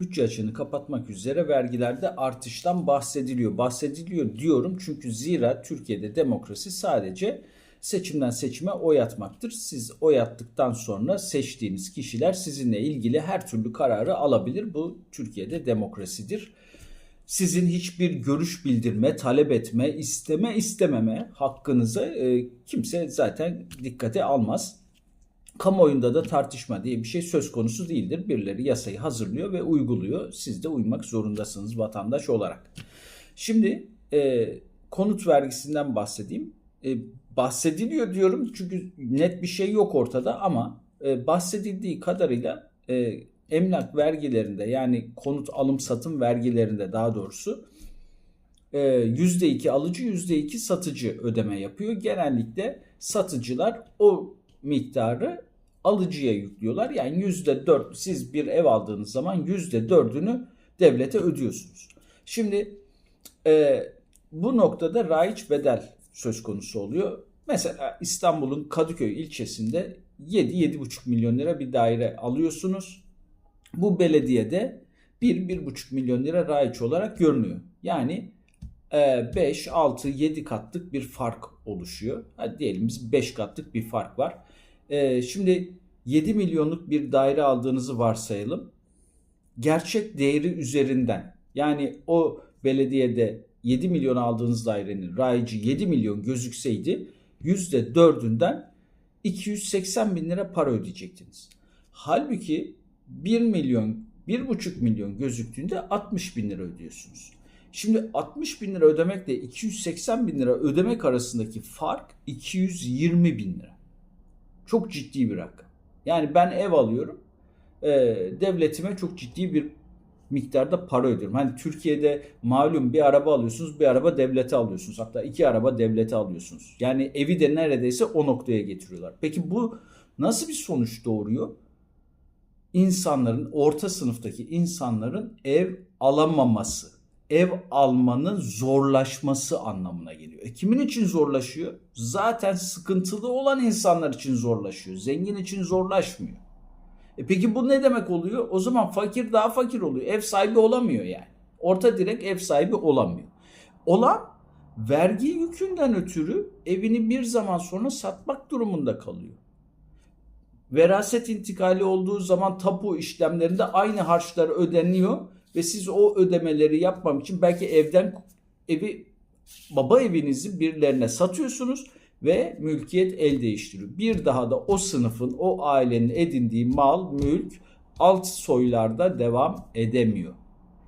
bütçe açığını kapatmak üzere vergilerde artıştan bahsediliyor. Bahsediliyor diyorum çünkü zira Türkiye'de demokrasi sadece seçimden seçime oy atmaktır. Siz oy attıktan sonra seçtiğiniz kişiler sizinle ilgili her türlü kararı alabilir. Bu Türkiye'de demokrasidir. Sizin hiçbir görüş bildirme, talep etme, isteme, istememe hakkınızı e, kimse zaten dikkate almaz. Kamuoyunda da tartışma diye bir şey söz konusu değildir. Birileri yasayı hazırlıyor ve uyguluyor. Siz de uymak zorundasınız vatandaş olarak. Şimdi e, konut vergisinden bahsedeyim. E, bahsediliyor diyorum çünkü net bir şey yok ortada ama e, bahsedildiği kadarıyla e, emlak vergilerinde yani konut alım satım vergilerinde daha doğrusu e, %2 alıcı %2 satıcı ödeme yapıyor. Genellikle satıcılar o miktarı alıcıya yüklüyorlar. Yani %4 siz bir ev aldığınız zaman %4'ünü devlete ödüyorsunuz. Şimdi e, bu noktada raiç bedel söz konusu oluyor. Mesela İstanbul'un Kadıköy ilçesinde 7-7,5 milyon lira bir daire alıyorsunuz. Bu belediyede 1-1,5 milyon lira raiç olarak görünüyor. Yani 5, 6, 7 katlık bir fark oluşuyor. Hadi diyelim biz 5 katlık bir fark var. E, şimdi 7 milyonluk bir daire aldığınızı varsayalım. Gerçek değeri üzerinden yani o belediyede 7 milyon aldığınız dairenin raici 7 milyon gözükseydi %4'ünden 280 bin lira para ödeyecektiniz. Halbuki 1 milyon, 1,5 milyon gözüktüğünde 60 bin lira ödüyorsunuz. Şimdi 60 bin lira ödemekle 280 bin lira ödemek arasındaki fark 220 bin lira. Çok ciddi bir rakam. Yani ben ev alıyorum. E, devletime çok ciddi bir miktarda para ödüyorum. Hani Türkiye'de malum bir araba alıyorsunuz, bir araba devlete alıyorsunuz. Hatta iki araba devlete alıyorsunuz. Yani evi de neredeyse o noktaya getiriyorlar. Peki bu nasıl bir sonuç doğuruyor? İnsanların, orta sınıftaki insanların ev alamaması, ev almanın zorlaşması anlamına geliyor. E kimin için zorlaşıyor? Zaten sıkıntılı olan insanlar için zorlaşıyor. Zengin için zorlaşmıyor. E peki bu ne demek oluyor? O zaman fakir daha fakir oluyor. Ev sahibi olamıyor yani. Orta direkt ev sahibi olamıyor. Olan vergi yükünden ötürü evini bir zaman sonra satmak durumunda kalıyor. Veraset intikali olduğu zaman tapu işlemlerinde aynı harçlar ödeniyor ve siz o ödemeleri yapmam için belki evden evi baba evinizi birilerine satıyorsunuz ve mülkiyet el değiştiriyor. Bir daha da o sınıfın, o ailenin edindiği mal, mülk alt soylarda devam edemiyor.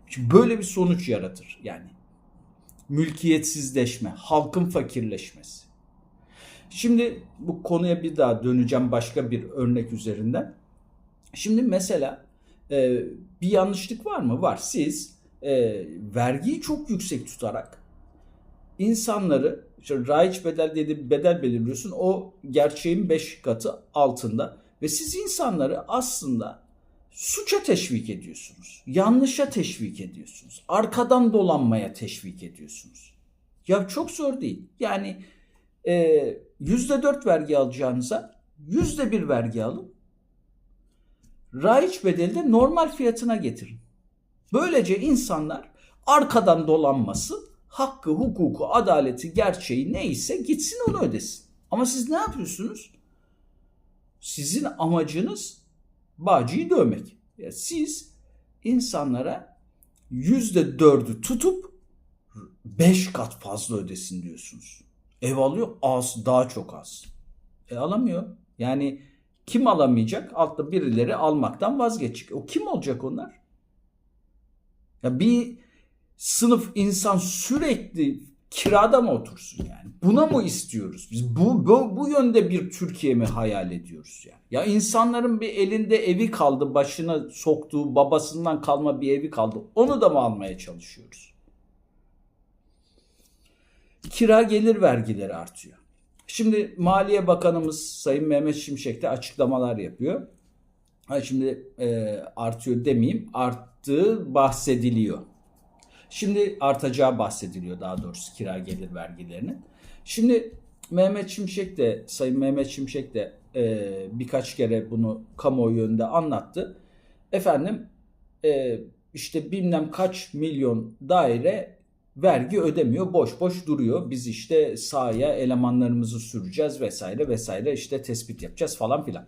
Çünkü böyle bir sonuç yaratır yani. Mülkiyetsizleşme, halkın fakirleşmesi. Şimdi bu konuya bir daha döneceğim başka bir örnek üzerinden. Şimdi mesela e, bir yanlışlık var mı? Var. Siz e, vergiyi çok yüksek tutarak insanları işte raiç bedel diye bir bedel belirliyorsun. O gerçeğin 5 katı altında ve siz insanları aslında suça teşvik ediyorsunuz. Yanlışa teşvik ediyorsunuz. Arkadan dolanmaya teşvik ediyorsunuz. Ya çok zor değil. Yani e, %4 vergi alacağınıza %1 vergi alın. Raiç bedeli de normal fiyatına getirin. Böylece insanlar arkadan dolanması hakkı, hukuku, adaleti, gerçeği neyse gitsin onu ödesin. Ama siz ne yapıyorsunuz? Sizin amacınız Bağcı'yı dövmek. Yani siz insanlara yüzde dördü tutup beş kat fazla ödesin diyorsunuz. Ev alıyor az, daha çok az. E alamıyor. Yani kim alamayacak? Altta birileri almaktan vazgeçecek. O kim olacak onlar? Ya bir sınıf insan sürekli kirada mı otursun yani? Buna mı istiyoruz? Biz bu, bu, bu yönde bir Türkiye mi hayal ediyoruz yani? Ya insanların bir elinde evi kaldı, başına soktuğu babasından kalma bir evi kaldı. Onu da mı almaya çalışıyoruz? Kira gelir vergileri artıyor. Şimdi Maliye Bakanımız Sayın Mehmet Şimşek de açıklamalar yapıyor. Şimdi e, artıyor demeyeyim, arttığı bahsediliyor. Şimdi artacağı bahsediliyor daha doğrusu kira gelir vergilerinin. Şimdi Mehmet Şimşek de Sayın Mehmet Şimşek de e, birkaç kere bunu kamuoyu önünde anlattı. Efendim e, işte bilmem kaç milyon daire vergi ödemiyor. Boş boş duruyor. Biz işte sahaya elemanlarımızı süreceğiz vesaire vesaire işte tespit yapacağız falan filan.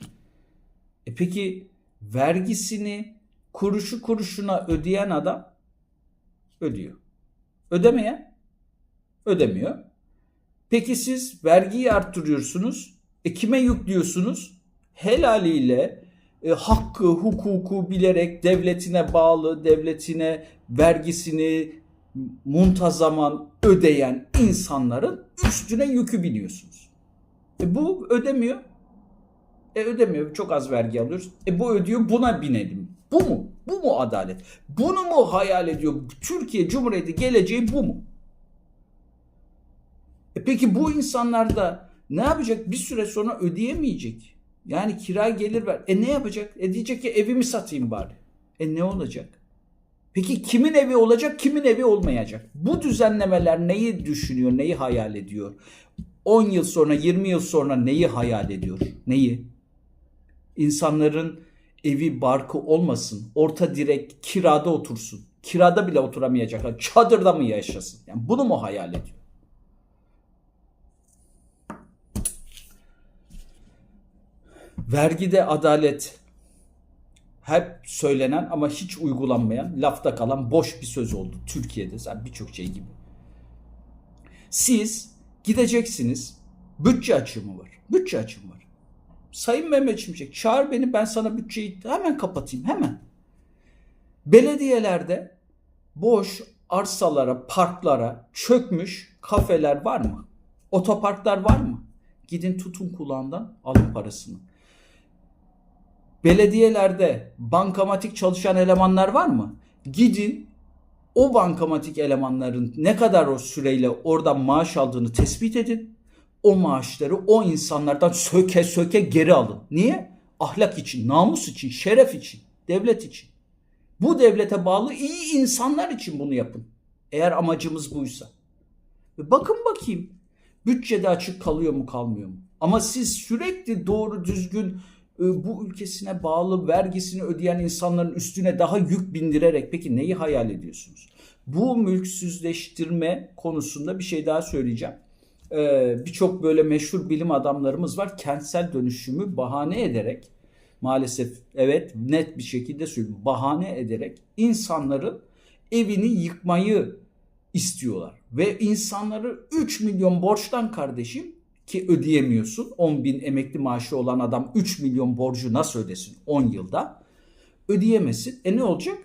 E peki vergisini kuruşu kuruşuna ödeyen adam ödüyor. Ödemeyen ödemiyor. Peki siz vergiyi arttırıyorsunuz. E kime yüklüyorsunuz? Helaliyle e, hakkı, hukuku bilerek devletine bağlı, devletine vergisini muntazaman ödeyen insanların üstüne yükü biniyorsunuz. E bu ödemiyor. E ödemiyor. Çok az vergi alıyoruz. E bu ödüyor buna binelim. Bu mu? Bu mu adalet? Bunu mu hayal ediyor? Türkiye Cumhuriyeti geleceği bu mu? E peki bu insanlar da ne yapacak? Bir süre sonra ödeyemeyecek. Yani kira gelir ver. E ne yapacak? E diyecek ki evimi satayım bari. E ne olacak? Peki kimin evi olacak, kimin evi olmayacak? Bu düzenlemeler neyi düşünüyor, neyi hayal ediyor? 10 yıl sonra, 20 yıl sonra neyi hayal ediyor? Neyi? İnsanların evi, barkı olmasın. Orta direk kirada otursun. Kirada bile oturamayacaklar. Çadırda mı yaşasın? Yani bunu mu hayal ediyor? Vergide adalet hep söylenen ama hiç uygulanmayan, lafta kalan boş bir söz oldu Türkiye'de zaten birçok şey gibi. Siz gideceksiniz, bütçe açımı var. Bütçe açımı var. Sayın Mehmet Şimşek çağır beni ben sana bütçeyi hemen kapatayım hemen. Belediyelerde boş arsalara, parklara çökmüş kafeler var mı? Otoparklar var mı? Gidin tutun kulağından alın parasını. Belediyelerde bankamatik çalışan elemanlar var mı? Gidin o bankamatik elemanların ne kadar o süreyle oradan maaş aldığını tespit edin. O maaşları o insanlardan söke söke geri alın. Niye? Ahlak için, namus için, şeref için, devlet için. Bu devlete bağlı iyi insanlar için bunu yapın. Eğer amacımız buysa. Bakın bakayım bütçede açık kalıyor mu kalmıyor mu? Ama siz sürekli doğru düzgün bu ülkesine bağlı vergisini ödeyen insanların üstüne daha yük bindirerek peki neyi hayal ediyorsunuz? Bu mülksüzleştirme konusunda bir şey daha söyleyeceğim. Ee, Birçok böyle meşhur bilim adamlarımız var. Kentsel dönüşümü bahane ederek maalesef evet net bir şekilde söylüyorum. Bahane ederek insanların evini yıkmayı istiyorlar. Ve insanları 3 milyon borçtan kardeşim ki ödeyemiyorsun. 10 bin emekli maaşı olan adam 3 milyon borcu nasıl ödesin 10 yılda? Ödeyemesin. E ne olacak?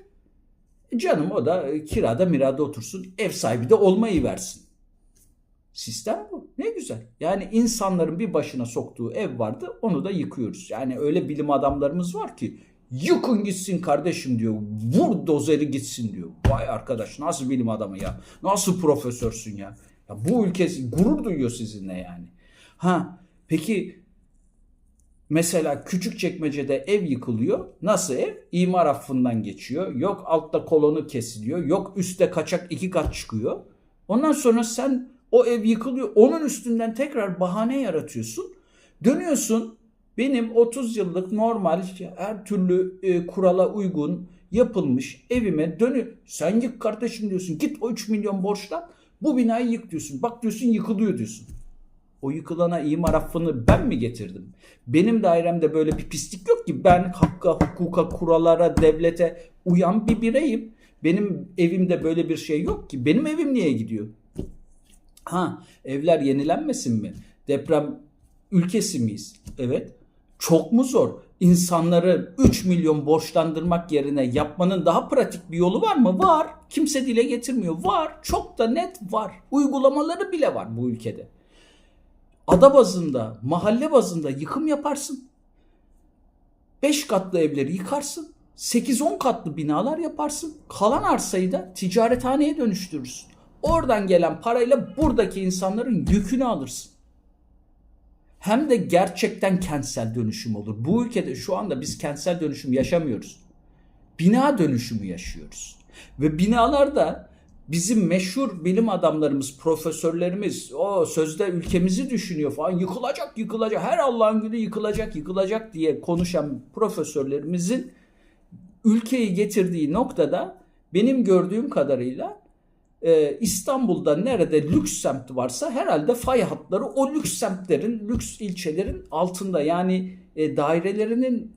E canım o da e, kirada mirada otursun. Ev sahibi de olmayı versin. Sistem bu. Ne güzel. Yani insanların bir başına soktuğu ev vardı onu da yıkıyoruz. Yani öyle bilim adamlarımız var ki yıkın gitsin kardeşim diyor. Vur dozeri gitsin diyor. Vay arkadaş nasıl bilim adamı ya. Nasıl profesörsün ya. ya bu ülke gurur duyuyor sizinle yani. Ha peki mesela küçük çekmecede ev yıkılıyor. Nasıl ev? İmar affından geçiyor. Yok altta kolonu kesiliyor. Yok üstte kaçak iki kat çıkıyor. Ondan sonra sen o ev yıkılıyor. Onun üstünden tekrar bahane yaratıyorsun. Dönüyorsun benim 30 yıllık normal her türlü e, kurala uygun yapılmış evime dönü sen yık kardeşim diyorsun. Git o 3 milyon borçtan bu binayı yık diyorsun. Bak diyorsun yıkılıyor diyorsun. O yıkılana imar affını ben mi getirdim? Benim dairemde böyle bir pislik yok ki. Ben hakka, hukuka, kurallara, devlete uyan bir bireyim. Benim evimde böyle bir şey yok ki. Benim evim niye gidiyor? Ha, evler yenilenmesin mi? Deprem ülkesi miyiz? Evet. Çok mu zor? İnsanları 3 milyon borçlandırmak yerine yapmanın daha pratik bir yolu var mı? Var. Kimse dile getirmiyor. Var. Çok da net var. Uygulamaları bile var bu ülkede ada bazında, mahalle bazında yıkım yaparsın. 5 katlı evleri yıkarsın. 8-10 katlı binalar yaparsın. Kalan arsayı da ticarethaneye dönüştürürsün. Oradan gelen parayla buradaki insanların yükünü alırsın. Hem de gerçekten kentsel dönüşüm olur. Bu ülkede şu anda biz kentsel dönüşüm yaşamıyoruz. Bina dönüşümü yaşıyoruz. Ve binalarda bizim meşhur bilim adamlarımız, profesörlerimiz o sözde ülkemizi düşünüyor falan yıkılacak yıkılacak her Allah'ın günü yıkılacak yıkılacak diye konuşan profesörlerimizin ülkeyi getirdiği noktada benim gördüğüm kadarıyla e, İstanbul'da nerede lüks semt varsa herhalde fay hatları o lüks semtlerin, lüks ilçelerin altında. Yani e, dairelerinin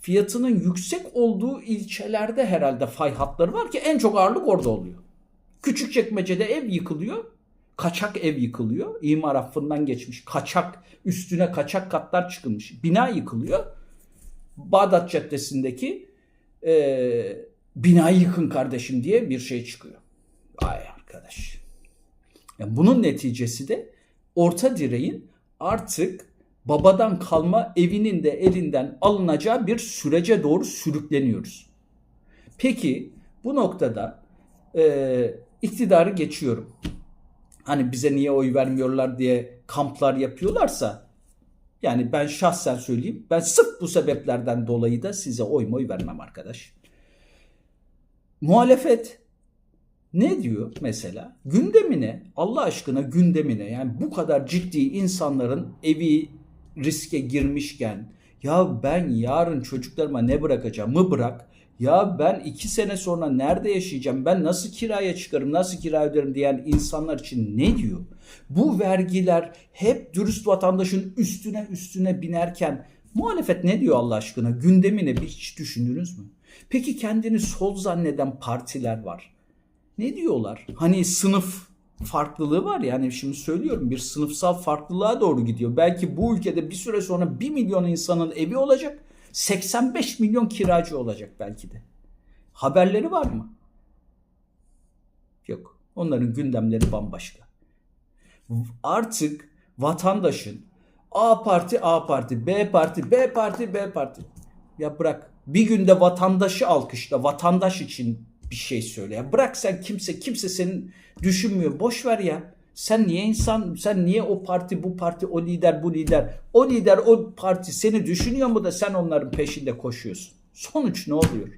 fiyatının yüksek olduğu ilçelerde herhalde fay hatları var ki en çok ağırlık orada oluyor. Küçükçekmece'de ev yıkılıyor. Kaçak ev yıkılıyor. İmar affından geçmiş. Kaçak üstüne kaçak katlar çıkılmış. Bina yıkılıyor. Bağdat Caddesi'ndeki e, binayı yıkın kardeşim diye bir şey çıkıyor. Ay arkadaş. Yani bunun neticesi de orta direğin artık babadan kalma evinin de elinden alınacağı bir sürece doğru sürükleniyoruz. Peki bu noktada e, iktidarı geçiyorum. Hani bize niye oy vermiyorlar diye kamplar yapıyorlarsa yani ben şahsen söyleyeyim ben sırf bu sebeplerden dolayı da size oy moy vermem arkadaş. Muhalefet ne diyor mesela? Gündemine, Allah aşkına gündemine yani bu kadar ciddi insanların evi riske girmişken ya ben yarın çocuklarıma ne bırakacağım mı bırak. Ya ben iki sene sonra nerede yaşayacağım? Ben nasıl kiraya çıkarım? Nasıl kira öderim diyen insanlar için ne diyor? Bu vergiler hep dürüst vatandaşın üstüne üstüne binerken muhalefet ne diyor Allah aşkına? Gündemine bir hiç düşündünüz mü? Peki kendini sol zanneden partiler var. Ne diyorlar? Hani sınıf farklılığı var ya hani şimdi söylüyorum bir sınıfsal farklılığa doğru gidiyor. Belki bu ülkede bir süre sonra 1 milyon insanın evi olacak. 85 milyon kiracı olacak belki de. Haberleri var mı? Yok. Onların gündemleri bambaşka. Artık vatandaşın A parti A parti, B parti B parti B parti. Ya bırak bir günde vatandaşı alkışla, vatandaş için bir şey söyle ya. Bırak sen kimse kimse senin düşünmüyor. Boş ver ya. Sen niye insan, sen niye o parti, bu parti, o lider, bu lider, o lider, o parti seni düşünüyor mu da sen onların peşinde koşuyorsun? Sonuç ne oluyor?